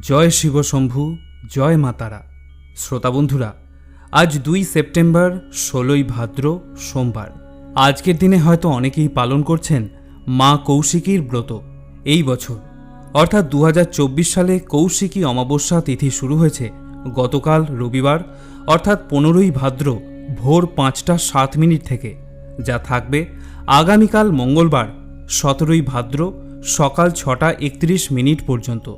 জয় শিবশম্ভু জয় মাতারা শ্রোতা বন্ধুরা, আজ দুই সেপ্টেম্বর, ষোলোই ভাদ্র, সোমবার। আজকের দিনে হয়তো অনেকেই পালন করছেন মা কৌশিকীর ব্রত। এই বছর, অর্থাৎ দু হাজার চব্বিশ সালে কৌশিকী অমাবস্যা তিথি শুরু হয়েছে। গতকাল রবিবার, অর্থাৎ পনেরোই ভাদ্র, ভোর পাঁচটা সাত মিনিট থেকে। যা থাকবে আগামীকাল মঙ্গলবার, সতেরোই ভাদ্র, সকাল ছটা একত্রিশ মিনিট পর্যন্ত।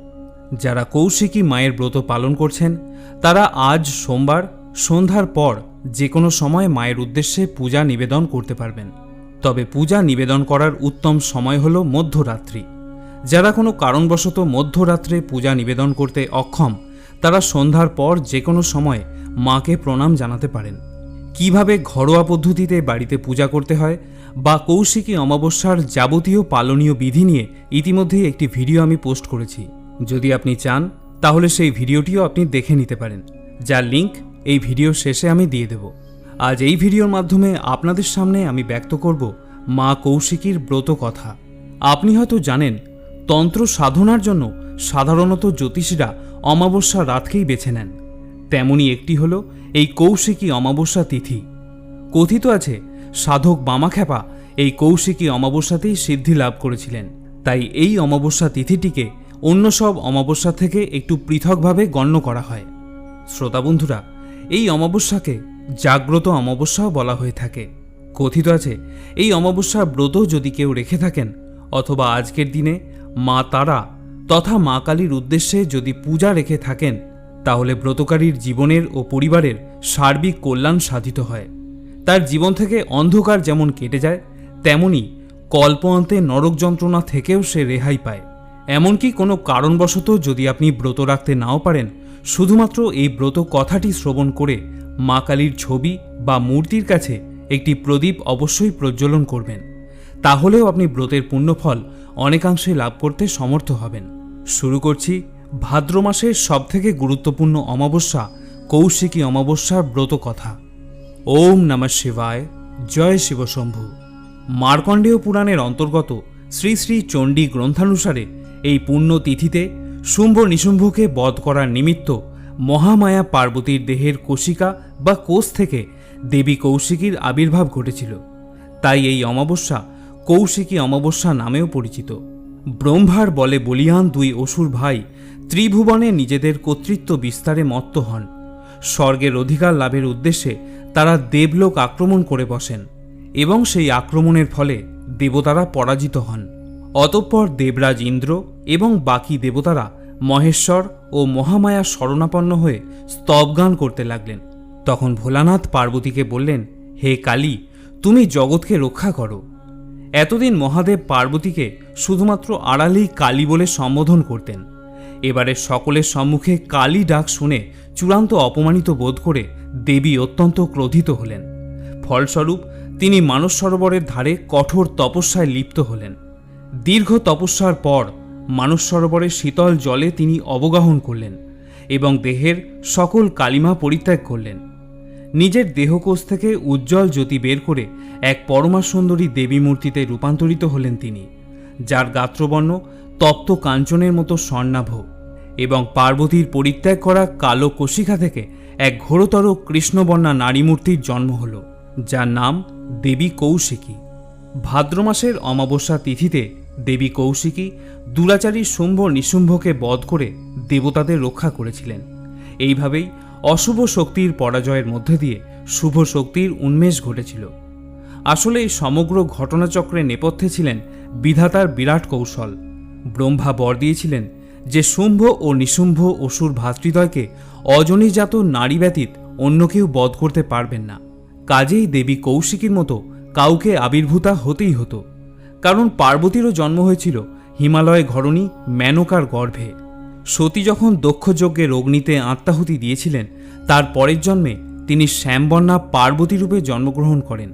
যারা কৌশিকী মায়ের ব্রত পালন করছেন, তারা আজ সোমবার, সন্ধ্যার পর যে কোনো সময় মায়ের উদ্দেশ্যে পূজা নিবেদন করতে পারবেন। তবে পূজা নিবেদন করার উত্তম সময় হল মধ্যরাত্রি। যারা কোনো কারণবশত মধ্যরাত্রে পূজা নিবেদন করতে অক্ষম, তারা সন্ধ্যার পর যে কোনো সময় মাকে প্রণাম জানাতে পারেন। কীভাবে ঘরোয়া পদ্ধতিতে বাড়িতে পূজা করতে হয় বা কৌশিকী অমাবস্যার যাবতীয় পালনীয় বিধি নিয়ে ইতিমধ্যেই একটি ভিডিও আমি পোস্ট করেছি। যদি আপনি চান, তাহলে সেই ভিডিওটিও আপনি দেখে নিতে পারেন, যার লিংক এই ভিডিও শেষে আমি দিয়ে দেব। আজ এই ভিডিওর মাধ্যমে আপনাদের সামনে আমি ব্যক্ত করব মা কৌশিকীর ব্রত কথা। আপনি হয়তো জানেন, তন্ত্র সাধনার জন্য সাধারণত জ্যোতিষীরা অমাবস্যা রাতকেই বেছে নেন। তেমনই একটি হল এই কৌশিকী অমাবস্যা তিথি। কথিত আছে, সাধক বামাখ্যাপা এই কৌশিকী অমাবস্যাতেই সিদ্ধি লাভ করেছিলেন। তাই এই অমাবস্যা তিথিটিকে অন্য সব অমাবস্যা থেকে একটু পৃথকভাবে গণ্য করা হয়। শ্রোতা বন্ধুরা, এই অমাবস্যাকে জাগ্রত অমাবস্যাও বলা হয়ে থাকে। কথিত আছে, এই অমাবস্যার ব্রত যদি কেউ রেখে থাকেন, অথবা আজকের দিনে মা তারা তথা মা কালীর উদ্দেশ্যে যদি পূজা রেখে থাকেন, তাহলে ব্রতকারীর জীবনের ও পরিবারের সার্বিক কল্যাণ সাধিত হয়। তার জীবন থেকে অন্ধকার যেমন কেটে যায়, তেমনি কল্প অন্তে নরক যন্ত্রণা থেকেও সে রেহাই পায়। এমনকি কোনো কারণবশত যদি আপনি ব্রত রাখতে নাও পারেন, শুধুমাত্র এই ব্রত কথাটি শ্রবণ করে মা কালীর ছবি বা মূর্তির কাছে একটি প্রদীপ অবশ্যই প্রজ্বলন করবেন। তাহলেও আপনি ব্রতের পুণ্যফল অনেকাংশে লাভ করতে সমর্থ হবেন। শুরু করছি ভাদ্র মাসের সবথেকে গুরুত্বপূর্ণ অমাবস্যা, কৌশিকী অমাবস্যার ব্রত কথা। ওম নমঃ শিবায়, জয় শিবশম্ভু। মার্কণ্ডেয় পুরাণের অন্তর্গত শ্রী শ্রী চণ্ডী গ্রন্থানুসারে এই পুণ্য তিথিতে শুম্ভ নিশুম্ভকে বধ করার নিমিত্ত মহামায়া পার্বতীর দেহের কোশিকা বা কোষ থেকে দেবী কৌশিকীর আবির্ভাব ঘটেছিল। তাই এই অমাবস্যা কৌশিকী অমাবস্যা নামেও পরিচিত। ব্রহ্মার বলে বলিয়ান দুই অসুর ভাই ত্রিভুবনে নিজেদের কর্তৃত্ব বিস্তারে মত্ত হন। স্বর্গের অধিকার লাভের উদ্দেশ্যে তারা দেবলোক আক্রমণ করে বসেন এবং সেই আক্রমণের ফলে দেবতারা পরাজিত হন। অতঃপর দেবরাজ ইন্দ্র এবং বাকি দেবতারা মহেশ্বর ও মহামায়া শরণাপন্ন হয়ে স্তবগান করতে লাগলেন। তখন ভোলানাথ পার্বতীকে বললেন, হে কালী, তুমি জগৎকে রক্ষা করো। এতদিন মহাদেব পার্বতীকে শুধুমাত্র আড়ালেই কালী বলে সম্বোধন করতেন। এবারে সকলের সম্মুখে কালী ডাক শুনে চূড়ান্ত অপমানিত বোধ করে দেবী অত্যন্ত ক্রোধিত হলেন। ফলস্বরূপ, তিনি মানস সরোবরের ধারে কঠোর তপস্যায় লিপ্ত হলেন। দীর্ঘ তপস্যার পর মানস সরোবরের শীতল জলে তিনি অবগাহন করলেন এবং দেহের সকল কালিমা পরিত্যাগ করলেন। নিজের দেহকোষ থেকে উজ্জ্বল জ্যোতি বের করে এক পরমা সুন্দরী দেবী মূর্তিতে রূপান্তরিত হলেন তিনি, যার গাত্রবর্ণ তপ্ত কাঞ্চনের মতো স্বর্ণাভ এবং পার্বতীর পরিত্যাগ করা কালো কোশিকা থেকে এক ঘোরতর কৃষ্ণবর্ণা নারী মূর্তির জন্ম হল, যার নাম দেবী কৌশিকী। ভাদ্র মাসের অমাবস্যা তিথিতে দেবী কৌশিকী দুরাচারী শুম্ভ নিশুম্ভকে বধ করে দেবতাদের রক্ষা করেছিলেন। এইভাবেই অশুভ শক্তির পরাজয়ের মধ্যে দিয়ে শুভ শক্তির উন্মেষ ঘটেছিল। আসলে এই সমগ্র ঘটনাচক্রে নেপথ্যে ছিলেন বিধাতার বিরাট কৌশল। ব্রহ্মা বর দিয়েছিলেন যে শুম্ভ ও নিশুম্ভ অসুর ভাতৃদ্বয়কে অজনীজাত নারী ব্যতীত অন্য কেউ বধ করতে পারবেন না। কাজেই দেবী কৌশিকীর মতো কাউকে আবির্ভূতা হতেই হতো। কারণ পার্বতীরও জন্ম হয়েছিল হিমালয় ঘরণী মেনকার গর্ভে। সতী যখন দক্ষযজ্ঞের অগ্নিতে আত্মাহুতি দিয়েছিলেন, তার পরের জন্মে তিনি শ্যামবর্ণা পার্বতী রূপে জন্মগ্রহণ করেন।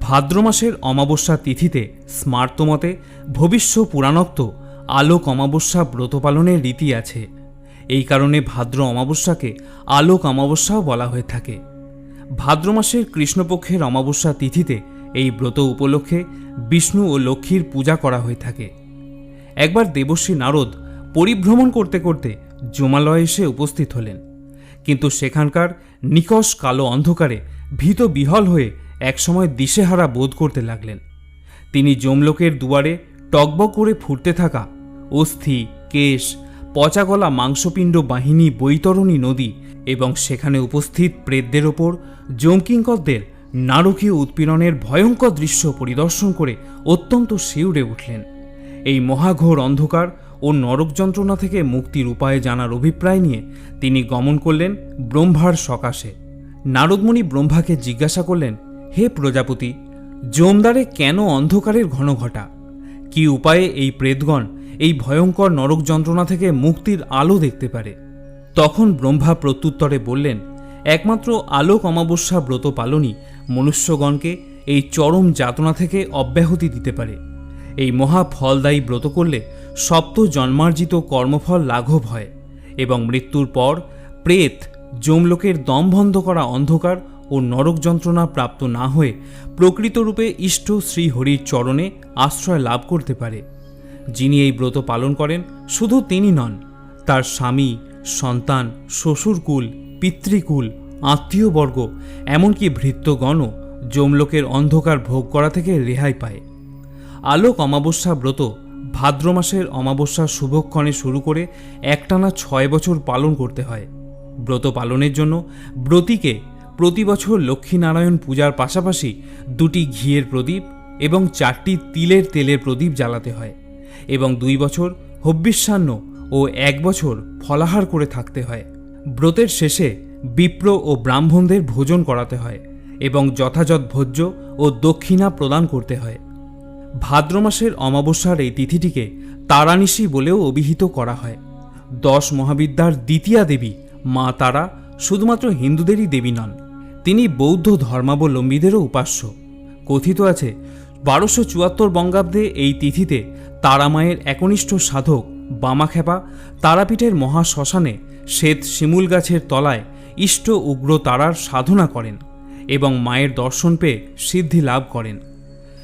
ভাদ্র মাসের অমাবস্যা তিথিতে স্মার্তমতে ভবিষ্য পুরাণোক্ত আলোক অমাবস্যা ব্রত পালনের রীতি আছে। এই কারণে ভাদ্র অমাবস্যাকে আলোক অমাবস্যাও বলা হয়ে থাকে। ভাদ্র মাসের কৃষ্ণপক্ষের অমাবস্যা তিথিতে এই ব্রত উপলক্ষে বিষ্ণু ও লক্ষ্মীর পূজা করা হয়ে থাকে। একবার দেবশ্রী নারদ পরিভ্রমণ করতে করতে জমালয়ে এসে উপস্থিত হলেন। কিন্তু সেখানকার নিকষ কালো অন্ধকারে ভীত বিহল হয়ে একসময় দিশেহারা বোধ করতে লাগলেন। তিনি যমলোকের দুয়ারে টকবক করে ফুটতে থাকা অস্থি, কেশ, পচাগলা মাংসপিণ্ড বাহিনী বৈতরণী নদী এবং সেখানে উপস্থিত প্রেতদের ওপর জমকিঙ্করদের নারকীয় উৎপীড়নের ভয়ঙ্কর দৃশ্য পরিদর্শন করে অত্যন্ত শিউরে উঠলেন। এই মহাঘোর অন্ধকার ও নরক যন্ত্রণা থেকে মুক্তির উপায় জানার অভিপ্রায় নিয়ে তিনি গমন করলেন ব্রহ্মার সকাশে। নারদমণি ব্রহ্মাকে জিজ্ঞাসা করলেন, হে প্রজাপতি, জমদারে কেন অন্ধকারের ঘন ঘটা? কি উপায়ে এই প্রেতগণ এই ভয়ঙ্কর নরক যন্ত্রণা থেকে মুক্তির আলো দেখতে পারে? তখন ব্রহ্মা প্রত্যুত্তরে বললেন একমাত্র আলোক অমাবস্যা ব্রত পালনই মনুষ্যগণকে এই চরম যাতনা থেকে অব্যাহতি দিতে পারে। এই মহা ফলদায়ী ব্রত করলে সপ্ত জন্মার্জিত কর্মফল লাঘব হয় এবং মৃত্যুর পর প্রেত, যমলোকের দম বন্ধ করা অন্ধকার ও নরক যন্ত্রণা প্রাপ্ত না হয়ে প্রকৃতরূপে ইষ্ট শ্রীহরির চরণে আশ্রয় লাভ করতে পারে। যিনি এই ব্রত পালন করেন, শুধু তিনি নন, তার স্বামী, সন্তান, শ্বশুরকুল পিতৃকুল, আত্মীয়বর্গ, এমনকি ভৃত্যগণও যমলোকের অন্ধকার ভোগ করা থেকে রেহাই পায়। আলোক অমাবস্যা ব্রত, ভাদ্র মাসের অমাবস্যার শুভক্ষণে শুরু করে একটানা ছয় বছর পালন করতে হয়। ব্রত পালনের জন্য ব্রতীকে প্রতি বছর লক্ষ্মীনারায়ণ পূজার পাশাপাশি দুটি ঘিয়ের প্রদীপ এবং চারটি তিলের তেলের প্রদীপ জ্বালাতে হয় এবং দুই বছর হব্বিষ্যান্ন ও এক বছর ফলাহার করে থাকতে হয়। ব্রতের শেষে বিপ্র ও ব্রাহ্মণদের ভোজন করাতে হয় এবং যথাযথ ভোজ্য ও দক্ষিণা প্রদান করতে হয়। ভাদ্র মাসের অমাবস্যার এই তিথিটিকে তারানিশি বলেও অভিহিত করা হয়। দশ মহাবিদ্যার দ্বিতীয়া দেবী মা তারা শুধুমাত্র হিন্দুদেরই দেবী নন, তিনি বৌদ্ধ ধর্মাবলম্বীদেরও উপাস্য। কথিত আছে, বারোশো চুয়াত্তর বঙ্গাব্দে এই তিথিতে তারামায়ের একনিষ্ঠ সাধক বামাখ্যাপা তারাপীঠের মহাশ্মশানে শ্বেত শিমুল গাছের তলায় ইষ্ট উগ্র তারার সাধনা করেন এবং মায়ের দর্শন পেয়ে সিদ্ধি লাভ করেন।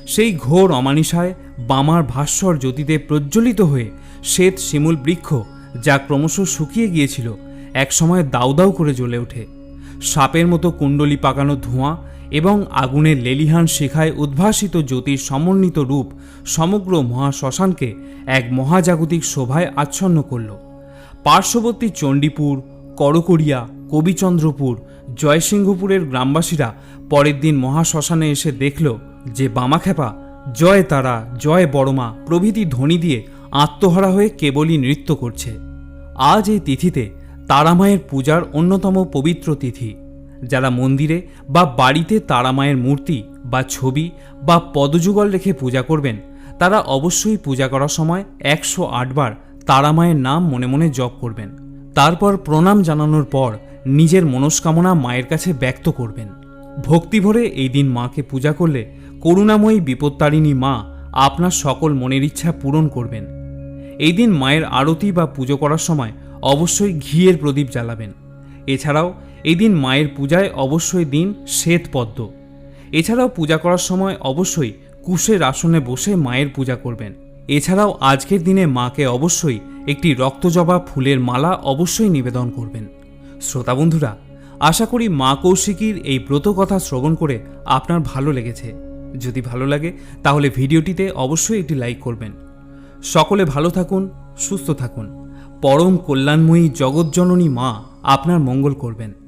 সেই ঘোর অমানিসায় বামার ভাস্বর জ্যোতিতে প্রজ্বলিত হয়ে শ্বেত শিমুল বৃক্ষ, যা ক্রমশ শুকিয়ে গিয়েছিল, একসময় দাউ দাউ করে জ্বলে ওঠে। সাপের মতো কুণ্ডলি পাকানো ধোঁয়া এবং আগুনের লেলিহান শিখায় উদ্ভাসিত জ্যোতির সমন্বিত রূপ সমগ্র মহাশ্মশানকে এক মহাজাগতিক শোভায় আচ্ছন্ন করল। পার্শ্ববর্তী চণ্ডীপুর করকরিয়া কবিচন্দ্রপুর, জয়সিংহপুরের গ্রামবাসীরা পরের দিন মহাশ্মশানে এসে দেখল যে বামাখ্যাপা, জয় তারা, জয় বড়মা প্রভৃতি ধ্বনি দিয়ে আত্মহারা হয়ে কেবলই নৃত্য করছে। আজ এই তিথিতে তারামায়ের পূজার অন্যতম পবিত্র তিথি। যারা মন্দিরে বা বাড়িতে তারামায়ের মূর্তি বা ছবি বা পদযুগল রেখে পূজা করবেন, তারা অবশ্যই পূজা করার সময় একশো আটবার তারামায়ের নাম মনে মনে জপ করবেন। তারপর প্রণাম জানানোর পর নিজের মনস্কামনা মায়ের কাছে ব্যক্ত করবেন। ভক্তিভরে এই দিন মাকে পূজা করলে করুণাময়ী বিপত্তারিণী মা আপনার সকল মনের ইচ্ছা পূরণ করবেন। এই দিন মায়ের আরতি বা পুজো করার সময় অবশ্যই ঘিয়ের প্রদীপ জ্বালাবেন। এছাড়াও এই দিন মায়ের পূজায় অবশ্যই দিন শ্বেত পদ্ম। এছাড়াও পূজা করার সময় অবশ্যই কুশের আসনে বসে মায়ের পূজা করবেন। এছাড়াও আজকের দিনে মাকে অবশ্যই একটি রক্তজবা ফুলের মালা অবশ্যই নিবেদন করবেন। শ্রোতা বন্ধুরা, আশা করি মা কৌশিকীর এই ব্রত কথা শ্রবণ করে আপনার ভালো লেগেছে। যদি ভালো লাগে, তাহলে ভিডিওটিতে অবশ্যই একটি লাইক করবেন। সকলে ভালো থাকুন, সুস্থ থাকুন। পরম কল্যাণময়ী জগৎজননী মা আপনার মঙ্গল করবেন।